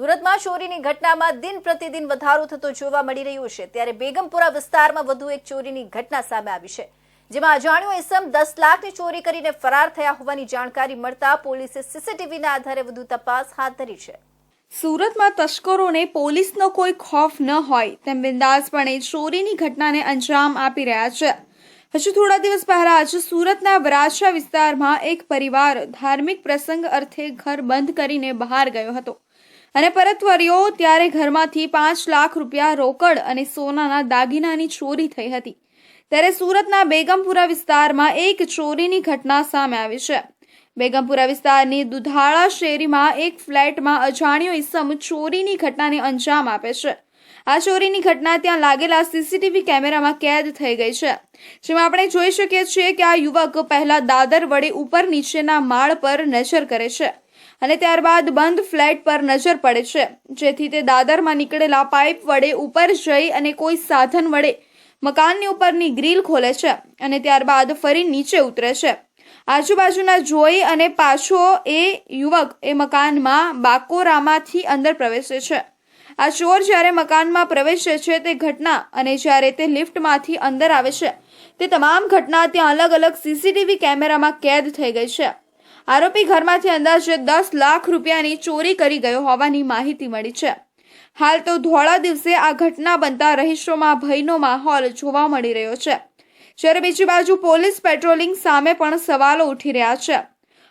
સુરતમાં ચોરીની ઘટનામાં દિન પ્રતિદિન વધારો થતો જોવા મળી રહ્યો છે. ત્યારે બેગમપુરા વિસ્તારમાં વધુ એક ચોરીની ઘટના સામે આવી છે, જેમાં અજાણ્યો ઇસમ દસ લાખની ચોરી કરીને ફરાર થયા હોવાની જાણકારી મળતા પોલીસે સીસીટીવીના આધારે વધુ તપાસ હાથ ધરી છે. સુરતમાં તસ્કરોને પોલીસનો કોઈ ખોફ ન હોય તેમ બિંદાસપણે ચોરીની ઘટનાને અંજામ આપી રહ્યા છે. હજુ થોડા દિવસ પહેલા જ સુરતના વરાછા વિસ્તારમાં એક પરિવાર ધાર્મિક પ્રસંગ અર્થે ઘર બંધ કરીને બહાર ગયો હતો. અને પરત વર્યો ત્યારે ઘરમાંથી પાંચ લાખ રૂપિયા રોકડ અને સોનાના દાગીનાની ચોરી થઈ હતી. ત્યારે સુરતના બેગમપુરા વિસ્તારમાં એક ચોરીની ઘટના સામે આવી છે. બેગમપુરા વિસ્તારની દુધાળા શેરીમાં એક ફ્લેટમાં અજાણ્યો ઇસમ ચોરીની ઘટનાને અંજામ આપે છે. આ ચોરીની ઘટના ત્યાં લાગેલા સીસીટીવી કેમેરામાં કેદ થઈ ગઈ છે. જેમાં આપણે જોઈ શકીએ છીએ કે આ યુવક પહેલા દાદર વડે ઉપર નીચેના માળ પર નજર કરે છે અને ત્યારબાદ બંધ ફ્લેટ પર નજર પડે છે. જેથી તે દાદરમાં નીકળેલા પાઇપ વડે ઉપર જઈ અને કોઈ સાધન વડે મકાનની ઉપરની ગ્રીલ ખોલે છે અને ત્યારબાદ ફરી નીચે ઉતરે છે. આજુબાજુના જોઈ અને પાછો એ યુવક એ મકાનમાં બાકોરામાંથી અંદર પ્રવેશે છે. આ ચોર જ્યારે મકાનમાં પ્રવેશે છે તે ઘટના અને જ્યારે તે લિફ્ટમાંથી અંદર આવે છે, તે તમામ ઘટના ત્યાં અલગ અલગ સીસીટીવી કેમેરામાં કેદ થઈ ગઈ છે. આરોપી ઘરમાંથી અંદાજે દસ લાખ રૂપિયાની ચોરી કરી ગયો હોવાની માહિતી મળી છે. હાલ તો ધોળા દિવસે આ ઘટના બનતા રહીશોમાં ભયનો માહોલ જોવા મળી રહ્યો છે. જ્યારે બીજી બાજુ પોલીસ પેટ્રોલિંગ સામે પણ સવાલો ઉઠી રહ્યા છે.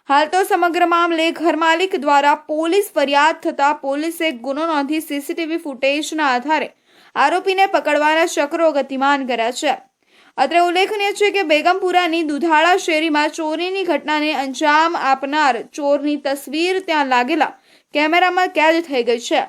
હાલ તો સમગ્ર મામલે ઘરમાલિક દ્વારા પોલીસ ફરિયાદ થતા પોલીસે ગુનો નોંધી સીસીટીવી ફૂટેજના આધારે આરોપીને પકડવાના ચક્રો ગતિમાન કર્યા છે. અત્રે ઉલ્લેખનીય છે કે બેગમપુરાની દુધાળા શેરીમાં ચોરીની ઘટનાને અંજામ આપનાર ચોરની તસવીર ત્યાં લાગેલા કેમેરામાં કેદ થઈ ગઈ છે.